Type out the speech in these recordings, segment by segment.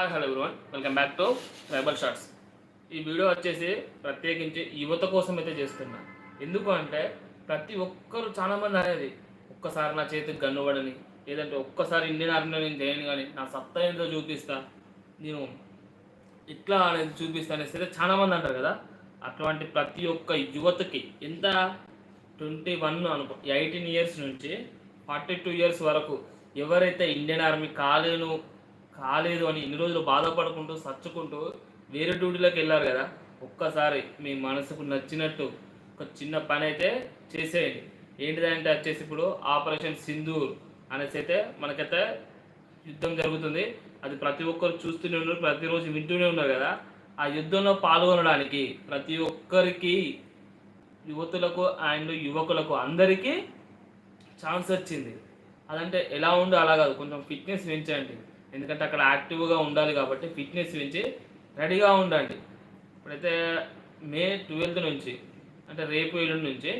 Hi hello everyone welcome back to tribal shorts ఈ video వచ్చేసి ప్రత్యేకించి యువత కోసం అయితే చేస్తున్నా. ఎందుకు అంటే ప్రతి ఒక్కరు చాలామంది అనేది ఒక్కసారి నా చేతికి గన్నుబడని లేదంటే ఒక్కసారి ఇండియన్ ఆర్మీలో నేను చేయను కానీ నా సత్తా ఏంటో చూపిస్తా నేను ఇట్లా అనేది చూపిస్తా అనేసి అయితే చాలామంది అంటారు కదా. అటువంటి ప్రతి ఒక్క యువతకి ఎంత? ట్వంటీ వన్ అనుకో ఎయిటీన్ ఇయర్స్ నుంచి ఫార్టీ టూ ఇయర్స్ వరకు ఎవరైతే ఇండియన్ ఆర్మీ కాలేను కాలేదు అని ఇన్ని రోజులు బాధపడుకుంటూ సచ్చుకుంటూ వేరే డ్యూటీలోకి వెళ్ళారు కదా. ఒక్కసారి మీ మనసుకు నచ్చినట్టు ఒక చిన్న పని అయితే చేసేయండి. ఏంటిదంటే వచ్చేసి ఇప్పుడు ఆపరేషన్ సింధూర్ అనేసి అయితే మనకైతే యుద్ధం జరుగుతుంది. అది ప్రతి ఒక్కరు చూస్తూనే ఉన్నారు ప్రతిరోజు వింటూనే ఉన్నారు కదా. ఆ యుద్ధంలో పాల్గొనడానికి ప్రతి ఒక్కరికి యువతులకు అండ్ యువకులకు అందరికీ ఛాన్స్ వచ్చింది. అదంటే ఎలా ఉందో అలా కాదు కొంచెం ఫిట్నెస్ పెంచండి. ఎందుకంటే అక్కడ యాక్టివ్గా ఉండాలి కాబట్టి ఫిట్నెస్ నుంచి రెడీగా ఉండండి. ఇప్పుడైతే మే ట్వెల్త్ నుంచి అంటే రేపు ఎల్లుండి నుంచి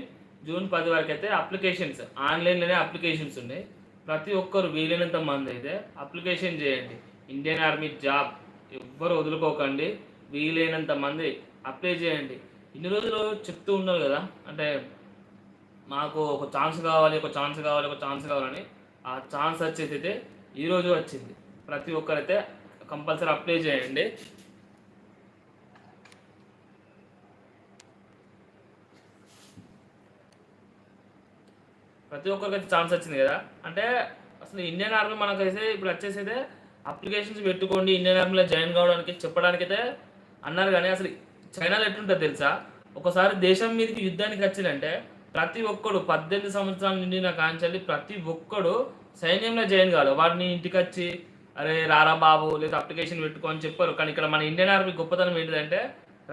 జూన్ పది వరకు అయితే అప్లికేషన్స్ ఆన్లైన్లోనే అప్లికేషన్స్ ఉన్నాయి. ప్రతి ఒక్కరు వీలైనంత మంది అయితే అప్లికేషన్ చేయండి. ఇండియన్ ఆర్మీ జాబ్ ఎవ్వరు వదులుకోకండి. వీలైనంత మంది అప్లై చేయండి. ఇన్ని రోజులు చెప్తూ ఉన్నారు కదా అంటే మాకు ఒక ఛాన్స్ కావాలి ఒక ఛాన్స్ కావాలి ఒక ఛాన్స్ కావాలని ఆ ఛాన్స్ వచ్చేసి అయితే ఈరోజు వచ్చింది. ప్రతి ఒక్కరైతే కంపల్సరీ అప్లై చేయండి. ప్రతి ఒక్కరికి అయితే ఛాన్స్ వచ్చింది కదా. అంటే అసలు ఇండియన్ ఆర్మీ మనకైతే ఇప్పుడు వచ్చేసి అయితే అప్లికేషన్స్ పెట్టుకోండి ఇండియన్ ఆర్మీలో జాయిన్ కావడానికి చెప్పడానికి అయితే అన్నారు కానీ అసలు చైనాలో ఎట్లుంటుంది తెలుసా? ఒకసారి దేశం మీదకి యుద్ధానికి వచ్చిందంటే ప్రతి ఒక్కడు పద్దెనిమిది సంవత్సరాల నిండిన కాంచెల్లి ప్రతి ఒక్కడు సైన్యంలో జాయిన్ కావాలి. వాడిని ఇంటికి వచ్చి అరే రారా బాబు లేదా అప్లికేషన్ పెట్టుకొని చెప్పారు. కానీ ఇక్కడ మన ఇండియన్ ఆర్మీ గొప్పతనం ఏంటిదంటే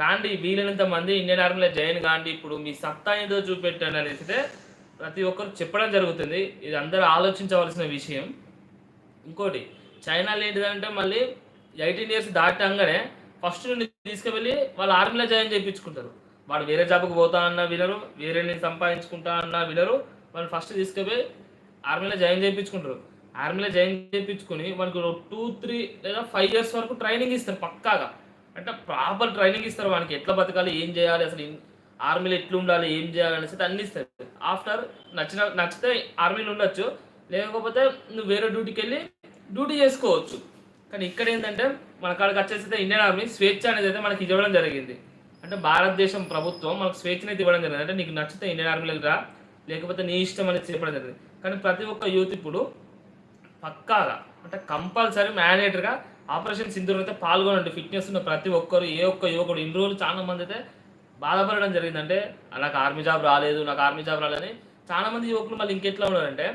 రాండి వీలైనంత మంది ఇండియన్ ఆర్మీలో జాయిన్ కాండి ఇప్పుడు మీ సత్తా ఏదో చూపెట్టండి అనేసి ప్రతి ఒక్కరు చెప్పడం జరుగుతుంది. ఇది అందరూ ఆలోచించవలసిన విషయం. ఇంకోటి చైనాలో ఏంటిదంటే మళ్ళీ ఎయిటీన్ ఇయర్స్ దాటంగానే ఫస్ట్ నుండి తీసుకువెళ్ళి వాళ్ళు ఆర్మీలో జాయిన్ చేయించుకుంటారు. వాడు వేరే జాబ్కి పోతా అన్న వినరు వేరే నేను సంపాదించుకుంటా అన్న వినరు. వాళ్ళు ఫస్ట్ తీసుకుపోయి ఆర్మీలో జాయిన్ చేయించుకుంటారు. ఆర్మీలో జాయిన్ చేయించుకుని వానికి టూ త్రీ లేదా ఫైవ్ ఇయర్స్ వరకు ట్రైనింగ్ ఇస్తారు పక్కాగా. అంటే ప్రాపర్ ట్రైనింగ్ ఇస్తారు వానికి. ఎట్లా బతకాలి ఏం చేయాలి అసలు ఆర్మీలో ఎట్లా ఉండాలి ఏం చేయాలి అనేసి అన్ని ఇస్తారు. ఆఫ్టర్ నచ్చిన నచ్చితే ఆర్మీలో ఉండొచ్చు. లేకపోతే నువ్వు వేరే డ్యూటీకి వెళ్ళి డ్యూటీ చేసుకోవచ్చు. కానీ ఇక్కడ ఏంటంటే మన కాడికి వచ్చేసి ఇండియన్ ఆర్మీ స్వేచ్ఛ అనేది అయితే మనకి ఇవ్వడం జరిగింది. అంటే భారతదేశం ప్రభుత్వం మనకు స్వేచ్ఛను అయితే ఇవ్వడం జరిగింది. అంటే నీకు నచ్చితే ఇండియన్ ఆర్మీలోకి రా లేకపోతే నీ ఇష్టం అనేది చెప్పడం జరిగింది. కానీ ప్రతి ఒక్క యూత్ ఇప్పుడు పక్కాగా అంటే కంపల్సరీ మ్యాండేటరీగా ఆపరేషన్ సింధూర్ అయితే పాల్గొనండి. ఫిట్నెస్ ఉన్న ప్రతి ఒక్కరు ఏ ఒక్క యువకుడు ఇన్ని రోజులు చాలా మంది అయితే బాధపడడం జరిగిందంటే నాకు ఆర్మీ జాబ్ రాలేదు నాకు ఆర్మీ జాబ్ రాలేదని చాలా మంది యువకులు మళ్ళీ ఇంకెట్లా ఉన్నారంటే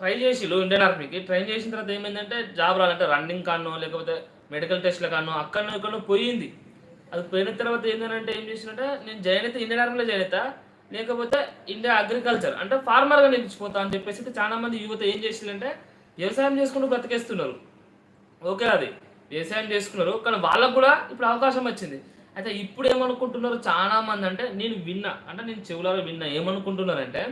ట్రై చేసిలు ఇండియన్ ఆర్మీకి. ట్రైన్ చేసిన తర్వాత ఏమైందంటే జాబ్ రాలంటే రన్నింగ్ కానో లేకపోతే మెడికల్ టెస్ట్ల కానో అక్కడనో ఇక్కడనో పోయింది. అది పోయిన తర్వాత ఏంటంటే ఏం చేసినట్టే నేను జాయిన్ అయితే ఇండియన్ ఆర్మీలో జాయిన్ అవుతా లేకపోతే ఇండియా అగ్రికల్చర్ అంటే ఫార్మర్గా నిలిచిపోతా అని చెప్పేసి అయితే చాలా మంది యువత ఏం చేసిందంటే వ్యవసాయం చేసుకుంటూ బ్రతికేస్తున్నారు. ఓకే అది. వ్యవసాయం చేసుకున్నారు. కానీ వాళ్ళకు కూడా ఇప్పుడు అవకాశం వచ్చింది. అయితే ఇప్పుడు ఏమనుకుంటున్నారు? చాలా మంది అంటే నేను విన్నా అంటే నేను చెవులారా విన్నా ఏమనుకుంటున్నారంటే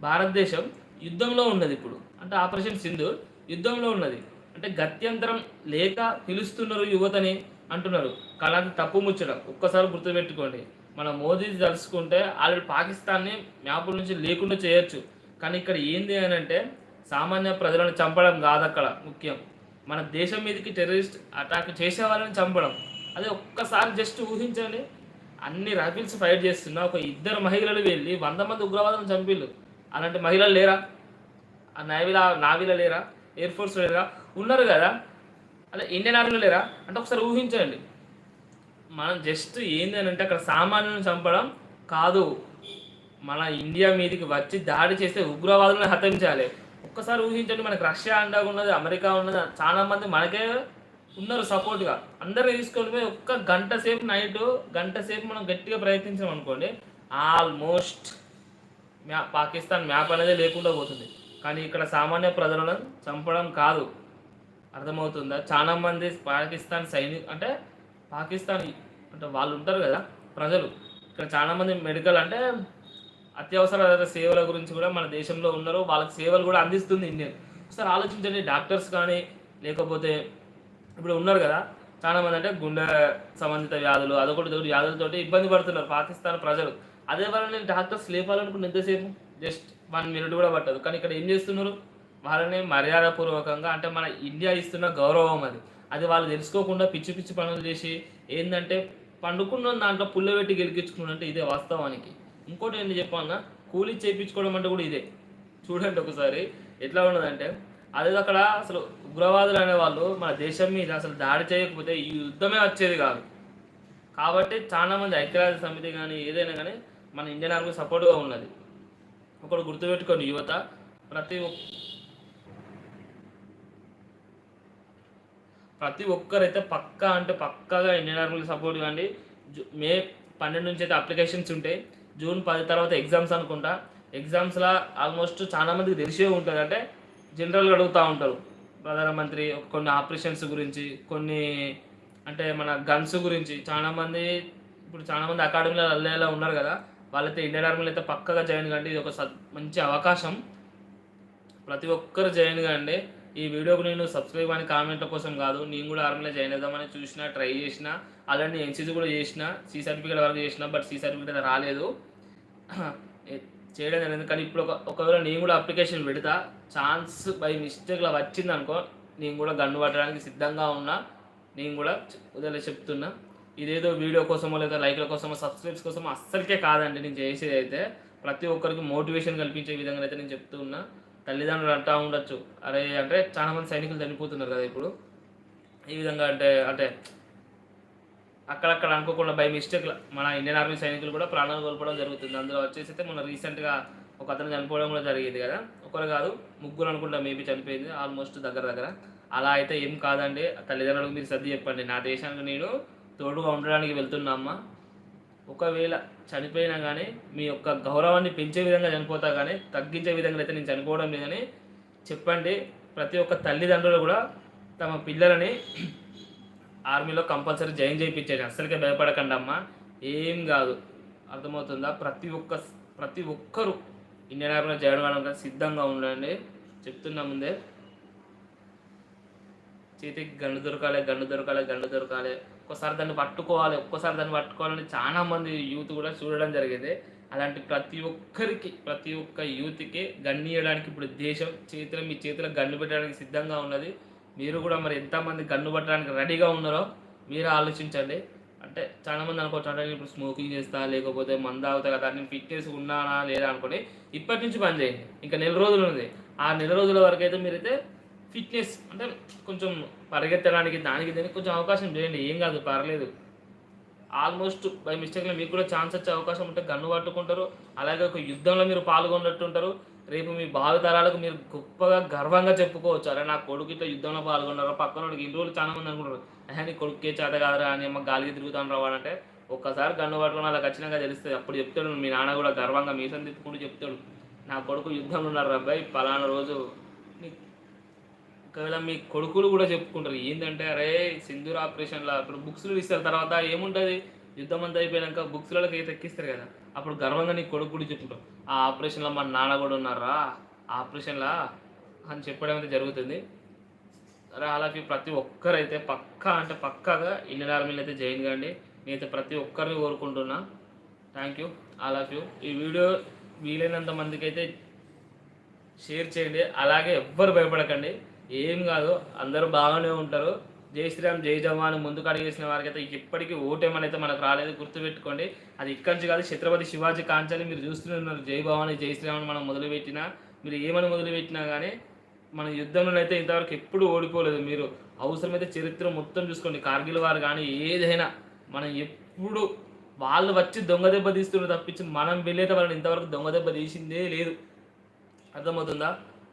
భారతదేశం యుద్ధంలో ఉన్నది ఇప్పుడు. అంటే ఆపరేషన్ సింధు యుద్ధంలో ఉన్నది. అంటే గత్యంతరం లేక పిలుస్తున్నారు యువతని అంటున్నారు. కళ తప్పు ముచ్చడం ఒక్కసారి గుర్తుపెట్టుకోండి. మన మోదీ తలుచుకుంటే ఆల్రెడీ పాకిస్తాన్ని మ్యాపుల నుంచి లేకుండా చేయొచ్చు. కానీ ఇక్కడ ఏంది అని అంటే సామాన్య ప్రజలను చంపడం కాదు అక్కడ ముఖ్యం. మన దేశం మీదకి టెర్రరిస్ట్ అటాక్ చేసే వాళ్ళని చంపడం. అదే ఒక్కసారి జస్ట్ ఊహించండి. అన్ని రైఫిల్స్ ఫైట్ చేస్తున్నా ఒక ఇద్దరు మహిళలు వెళ్ళి వంద మంది ఉగ్రవాదులను చంపిళ్ళు. అలాంటి మహిళలు లేరా? ఆ నావీలో నావీలో లేరా? ఎయిర్ ఫోర్స్ లేరా? ఉన్నారు కదా. అలా ఇండియన్ ఆర్మీలో లేరా? అంటే ఒకసారి ఊహించండి. మనం జస్ట్ ఏంది అని అంటే అక్కడ సామాన్యులను చంపడం కాదు. మన ఇండియా మీదకి వచ్చి దాడి చేస్తే ఉగ్రవాదులను హతించాలి ఒక్కసారి ఊహించండి మనకి రష్యా అండగా ఉన్నది అమెరికా ఉన్నది చాలా మంది మనకే ఉన్నారు సపోర్ట్గా అందరూ తీసుకొని పోయి ఒక్క గంట సేపు నైట్ గంట సేపు మనం గట్టిగా ప్రయత్నించాం అనుకోండి ఆల్మోస్ట్ మ్యా పాకిస్తాన్ మ్యాప్ అనేది లేకుండా పోతుంది. కానీ ఇక్కడ సామాన్య ప్రజలను చంపడం కాదు. అర్థమవుతుందా? చాలా మంది పాకిస్తాన్ సైనిక అంటే పాకిస్తాన్ అంటే వాళ్ళు ఉంటారు కదా ప్రజలు. ఇక్కడ చాలామంది మెడికల్ అంటే అత్యవసర సేవల గురించి కూడా మన దేశంలో ఉన్నారు. వాళ్ళకి సేవలు కూడా అందిస్తుంది ఇండియన్ ఒకసారి ఆలోచించండి డాక్టర్స్ కానీ లేకపోతే ఇప్పుడు ఉన్నారు కదా చాలా మంది అంటే గుండె సంబంధిత వ్యాధులు అదొకటి ఇదొకటి వ్యాధులతోటి ఇబ్బంది పడుతున్నారు పాకిస్తాన్ ప్రజలు. అదే వల్ల నేను డాక్టర్స్ లేపాలనుకుంటే ఎంతసేపు జస్ట్ వన్ మినిట్ కూడా పట్టదు. కానీ ఇక్కడ ఏం చేస్తున్నారు? వాళ్ళని మర్యాదపూర్వకంగా అంటే మన ఇండియా ఇస్తున్న గౌరవం అది. అది వాళ్ళు తెలుసుకోకుండా పిచ్చి పిచ్చి పనులు చేసి ఏంటంటే పండుకున్న దాంట్లో పుల్ల పెట్టి గెలిపించుకున్నాడు అంటే ఇదే వాస్తవానికి. ఇంకోటి ఏంటి చెప్పాలన్నా కూలీ చేయించుకోవడం అంటే కూడా ఇదే. చూడండి ఒకసారి ఎట్లా ఉన్నదంటే అదే అక్కడ అసలు ఉగ్రవాదులు అనేవాళ్ళు మన దేశం మీద అసలు దాడి చేయకపోతే ఈ యుద్ధమే వచ్చేది కాదు. కాబట్టి చాలామంది ఐక్యరాజ్య సమితి కానీ ఏదైనా కానీ మన ఇండియన్ ఆర్మీ సపోర్ట్గా ఉన్నది. ఒకడు గుర్తుపెట్టుకోండి యువత. ప్రతి ప్రతి ఒక్కరైతే పక్కా అంటే పక్కాగా ఇండియన్ ఆర్మీకి సపోర్ట్ కాండి జూ- మే పన్నెండు నుంచి అయితే అప్లికేషన్స్ ఉంటాయి. జూన్ పది తర్వాత ఎగ్జామ్స్ అనుకుంటా. ఎగ్జామ్స్లో ఆల్మోస్ట్ చాలా మందికి తెలిసే ఉంటుంది. అంటే జనరల్గా అడుగుతూ ఉంటారు. ప్రధానమంత్రి కొన్ని ఆపరేషన్స్ గురించి కొన్ని అంటే మన గన్స్ గురించి. చాలామంది ఇప్పుడు చాలామంది అకాడమీలో అల్లేలా ఉన్నారు కదా. వాళ్ళైతే ఇండియన్ ఆర్మీలో అయితే పక్కగా జాయిన్ కండి ఇది ఒక మంచి అవకాశం. ప్రతి ఒక్కరు జాయిన్ కానీ ఈ వీడియోకు నేను సబ్స్క్రైబ్ అని కామెంట్ల కోసం కాదు నేను కూడా ఆర్మీలో జాయిన్ అవుదామని చూసిన ట్రై చేసిన అలాంటి ఎన్సీసీ కూడా చేసిన సి సర్టిఫికేట్ వరకు చేసిన బట్ సి సర్టిఫికేట్ రాలేదు. చేయడం జరిగింది. కానీ ఇప్పుడు ఒక ఒకవేళ నేను కూడా అప్లికేషన్ పెడతా ఛాన్స్ బై మిస్టేక్లో వచ్చింది అనుకో నేను కూడా గన్ను పట్టడానికి సిద్ధంగా ఉన్నా నేను కూడా ఉదయం చెప్తున్నా. ఇదేదో వీడియో కోసమో లేదా లైక్ల కోసమో సబ్స్క్రైబ్స్ కోసమో అస్సలకే కాదండి నేను చేసేది అయితే ప్రతి ఒక్కరికి మోటివేషన్ కల్పించే విధంగా అయితే నేను చెప్తూ ఉన్నా తల్లిదండ్రులు అంటూ ఉండొచ్చు. అరే అంటే చాలామంది సైనికులు చనిపోతున్నారు కదా ఇప్పుడు. ఈ విధంగా అంటే అంటే అక్కడక్కడ అనుకోకుండా బై మిస్టేక్ మన ఇండియన్ ఆర్మీ సైనికులు కూడా ప్రాణాలు కోల్పోవడం జరుగుతుంది. అందులో వచ్చేసి అయితే మొన్న రీసెంట్గా ఒక అతను చనిపోవడం కూడా జరిగింది కదా. ఒకరు కాదు ముగ్గురు అనుకుంటా మేబీ చనిపోయింది ఆల్మోస్ట్ దగ్గర దగ్గర. అలా అయితే ఏం కాదండి. తల్లిదండ్రులకు మీరు సర్ది చెప్పండి. నా దేశానికి నేను తోడుగా ఉండడానికి వెళ్తున్నా అమ్మ. ఒకవేళ చనిపోయినా కానీ మీ యొక్క గౌరవాన్ని పెంచే విధంగా చనిపోతా కానీ తగ్గించే విధంగా అయితే నేను చనిపోవడం లేదని చెప్పండి. ప్రతి ఒక్క తల్లిదండ్రులు కూడా తమ పిల్లలని ఆర్మీలో కంపల్సరీ జాయిన్ చేయించండి అస్సలకే భయపడకండి అమ్మ. ఏం కాదు. అర్థమవుతుందా? ప్రతి ఒక్క ప్రతి ఒక్కరు ఇండియన్ ఆర్మీలో జాయిన్ అవ్వడానికి సిద్ధంగా ఉండండి. చెప్తున్నా ముందే చేతికి గన్ను దొరకాలి గన్ను దొరకాలి గన్ను దొరకాలి. ఒక్కసారి దాన్ని పట్టుకోవాలి ఒక్కసారి దాన్ని పట్టుకోవాలని చాలా మంది యూత్ కూడా చూడడం జరిగింది. అలాంటి ప్రతి ఒక్కరికి ప్రతి ఒక్క యూత్కి గన్ను ఇవ్వడానికి ఇప్పుడు దేశం చేతిలో మీ చేతిలో గన్ను పెట్టడానికి సిద్ధంగా ఉన్నది. మీరు కూడా మరి ఎంతమంది గన్ను పట్టడానికి రెడీగా ఉన్నారో మీరు ఆలోచించండి. అంటే చాలా మంది అనుకోవచ్చు అంటే ఇప్పుడు స్మోకింగ్ చేస్తా లేకపోతే మంద అవుతా కదా నేను ఫిట్నెస్ ఉన్నానా లేదా అనుకోండి ఇప్పటి నుంచి పని చేయండి. ఇంకా నెల రోజులు ఉంది. ఆ నెల రోజుల వరకు అయితే మీరైతే ఫిట్నెస్ అంటే కొంచెం పరిగెత్తడానికి దానికి దీనికి కొంచెం అవకాశం చేయండి ఏం కాదు పర్లేదు. ఆల్మోస్ట్ బై మిస్టేక్లో మీకు కూడా ఛాన్స్ వచ్చే అవకాశం ఉంటే గన్ను పట్టుకుంటారు. అలాగే ఒక యుద్ధంలో మీరు పాల్గొన్నట్టు ఉంటారు రేపు మీ భావితరాలకు మీరు గొప్పగా గర్వంగా చెప్పుకోవచ్చు. అరే నా కొడుకు ఇట్లా యుద్ధంలో పాల్గొన్నారు? పక్కన వాడికి ఇన్ని రోజులు చాలా మంది అనుకుంటారు. అహే నీ కొడుకే చేత కాదురా అని అమ్మ గాలికి తిరుగుతాను రావాలంటే ఒక్కసారి గన్ను పట్టుకుని అలా ఖచ్చితంగా తెలుస్తుంది. అప్పుడు చెప్తాడు మీ నాన్న కూడా గర్వంగా మీసం తిప్పుకుంటూ చెప్తాడు. నా కొడుకు యుద్ధంలో ఉన్నారు అబ్బాయి పలానా రోజు ఒకవేళ మీ కొడుకులు కూడా చెప్పుకుంటారు ఏంటంటే అరే సింధూర్ ఆపరేషన్లో ఇప్పుడు బుక్స్లు ఇస్తారు తర్వాత ఏముంటుంది? యుద్ధం అంతా అయిపోయాక బుక్స్లకి అయితే ఎక్కిస్తారు కదా అప్పుడు గర్వంగా నీ కొడుకు కూడా చెప్పుకుంటారు ఆ ఆపరేషన్లో మా నాన్న కూడా ఉన్నారా? ఆపరేషన్లా అని చెప్పడం అయితే జరుగుతుంది. అరే అలాగే ప్రతి ఒక్కరైతే పక్కా అంటే పక్కాగా ఇండియన్ ఆర్మీని అయితే జాయిన్ కాండి. నేనైతే ప్రతి ఒక్కరిని కోరుకుంటున్నా. Thank you all of you. ఈ వీడియో వీలైనంత మందికి అయితే షేర్ చేయండి. అలాగే ఎవ్వరు భయపడకండి. ఏం కాదు అందరూ బాగానే ఉంటారు. జై శ్రీరామ్ జై జవాన్ ముందుకు అడిగేసిన వారికైతే ఇప్పటికీ ఓటేమని అయితే మనకు రాలేదు గుర్తుపెట్టుకోండి. అది ఇక్కడి నుంచి కాదు ఛత్రపతి శివాజీ కాంచాలి మీరు చూస్తున్నారు. జై భవాని జై శ్రీరామ్ అని మనం మొదలుపెట్టినా మీరు ఏమని మొదలుపెట్టినా కానీ మన యుద్ధంలో అయితే ఇంతవరకు ఎప్పుడు ఓడిపోలేదు మీరు. అవసరమైతే చరిత్ర మొత్తం చూసుకోండి. కార్గిల్ వారు కానీ ఏదైనా మనం ఎప్పుడు వాళ్ళు వచ్చి దొంగ దెబ్బ తీస్తున్నారు తప్పించి మనం వెళ్ళేట వాళ్ళని ఇంతవరకు దొంగ దెబ్బ తీసిందే లేదు. అర్థమవుతుందా?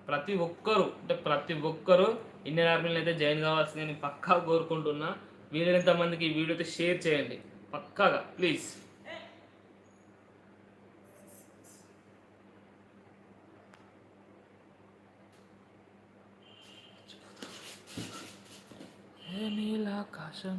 ప్రతి ఒక్కరు అంటే ప్రతి ఒక్కరు ఇండియన్ ఆర్మీలో అయితే జాయిన్ కావాల్సింది నేను పక్కా కోరుకుంటున్నా. వీలైనంత మందికి ఈ వీడియో అయితే షేర్ చేయండి. పక్కాగా ప్లీజ్. నీలాకాశం.